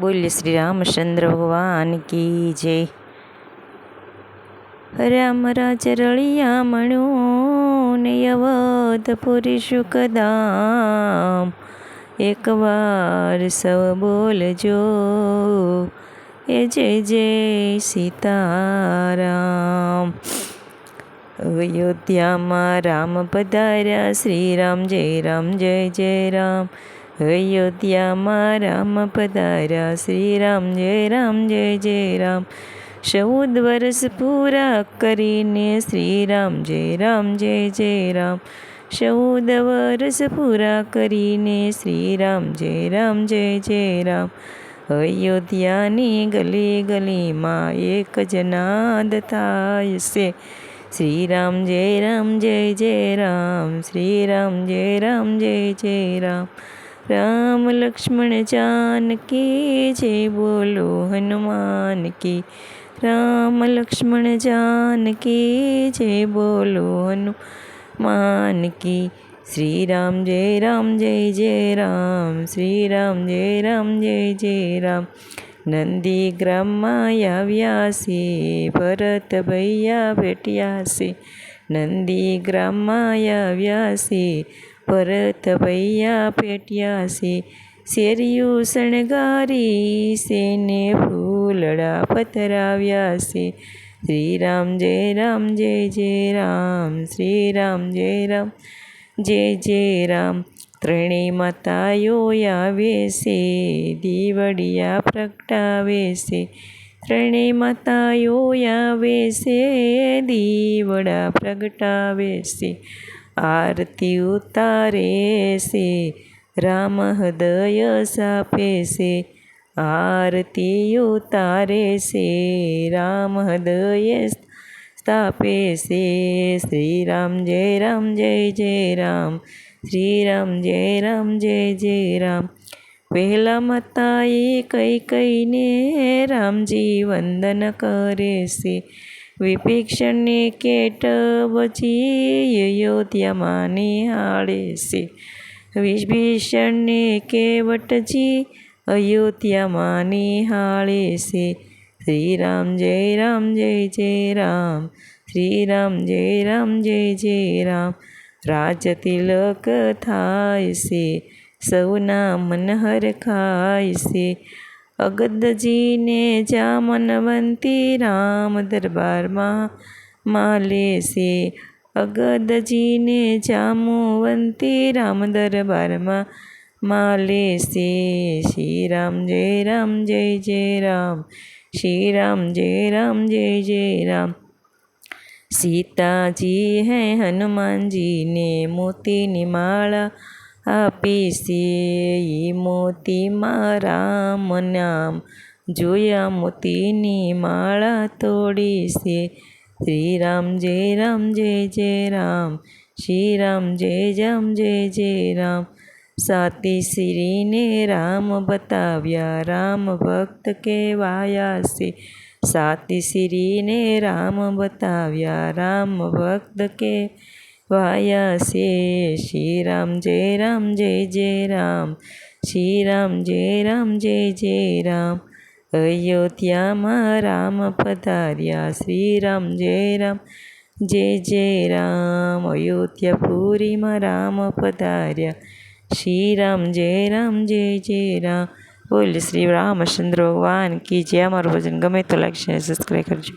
બોલ્ય શ્રી રામચંદ્ર ભગવાન કી જય. રામ રાજ રળિયા મણો ને પુરુષુ સુખદામ એકવાર સૌ બોલજો, એ જય જય સીતારામ. અયોધ્યામાં રામ પધાર્યા, શ્રી રામ જય રામ, જય જય રામ. અયોધ્યામાં રામ પધાર્યા. શ્રી રામ જય રામ, જય જય રામ. ચૌદ વર્ષ પૂરા કરીને શ્રી રામ જય રામ, જય જય રામ. ચૌદ વર્ષ પૂરા કરીને શ્રી રામ જય રામ, જય જય રામ. અયોધ્યાની ગલી ગલીમાં એક જનાદ થાય છે. શ્રી રામ જય રામ, જય જય રામ. શ્રી રામ જય રામ, જય જય રામ. રામ લક્ષ્મણ જાનકી જય બોલો હનુમાન કી. રામ લક્ષ્મણ જાનકી જય બોલો હનુમાન કી. શ્રી રામ જય રામ જય જય રામ. શ્રી રામ જય રામ જય જય રામ. નંદી ગ્રામમાં આવ્યા છે ભરત ભૈયા ભેટ્યા છે નંદી ગ્રામમાં આવ્યા છે ભરત ભૈયા ભેટ્યા છે. શેરિયું શણગારી સેને ફૂલડા પથરાવ્યા છે. શ્રી રામ જય રામ, જય જય રામ શ્રી રામ જય રામ, જય જય રામ. ત્રણેય માતાઓ આવે છે દીવડિયા પ્રગટાવે છે. ત્રણેય માતાઓ આવે છે દીવડા પ્રગટાવે છે. આરતી ઉતારે છે, રામ હૃદય સાપે છે, આરતી ઉતારે છે, રામ હૃદય સ્થાપે છે શ્રી રામ જય રામ, જય જય રામ શ્રી રામ જય રામ, જય જય રામ. પહેલા માતાએ કઈ કઈને રામજી વંદન કરે છે વિભીક્ષણને કેટ બચી અયોધ્યામાં નિહાળે છે વિભીષણને કેવટજી અયોધ્યામાં નિહાળે છે શ્રી રામ જય રામ, જય જય રામ. શ્રી રામ જય રામ, જય જય રામ. રાજ તિલક થાય છે સૌના મનહર ખાય છે અગદજીને જામનવંતી રામ દરબારમાં માલે છે. અગદજીને જામુવંતી રામ દરબારમાં માલે છે. શ્રી રામ જય રામ, જય જય રામ. શ્રી રામ જય રામ, જય જય રામ. સીતાજી હે હનુમાનજીને મોતીની માળા આપી છે એ મોતીમાં રામ નામ. જોયા મોતીની માળા તોડી છે શ્રી રામ જય રામ, જય જય રામ. શ્રી રામ જય રામ, જય જય રામ. સાતી શ્રીને રામ બતાવ્યા. રામ ભક્ત કહેવાયા છે સાતી શ્રીને રામ બતાવ્યા. રામ ભક્ત કે વાયા છે શ્રી રામ જય રામ જય જય રામ શ્રી રામ જય રામ જય જય રામ અયોધ્યામાં રામ પધાર્યા શ્રી રામ જય રામ જય જય રામ અયોધ્યાપુરીમાં રામ પધાર્યા શ્રી રામ જય રામ જય જય રામ બોલ શ્રી રામચંદ્ર ભગવાન કી જય અમારું ભજન ગમે તો લાઈક શેર સબસ્ક્રાઈબ કરજો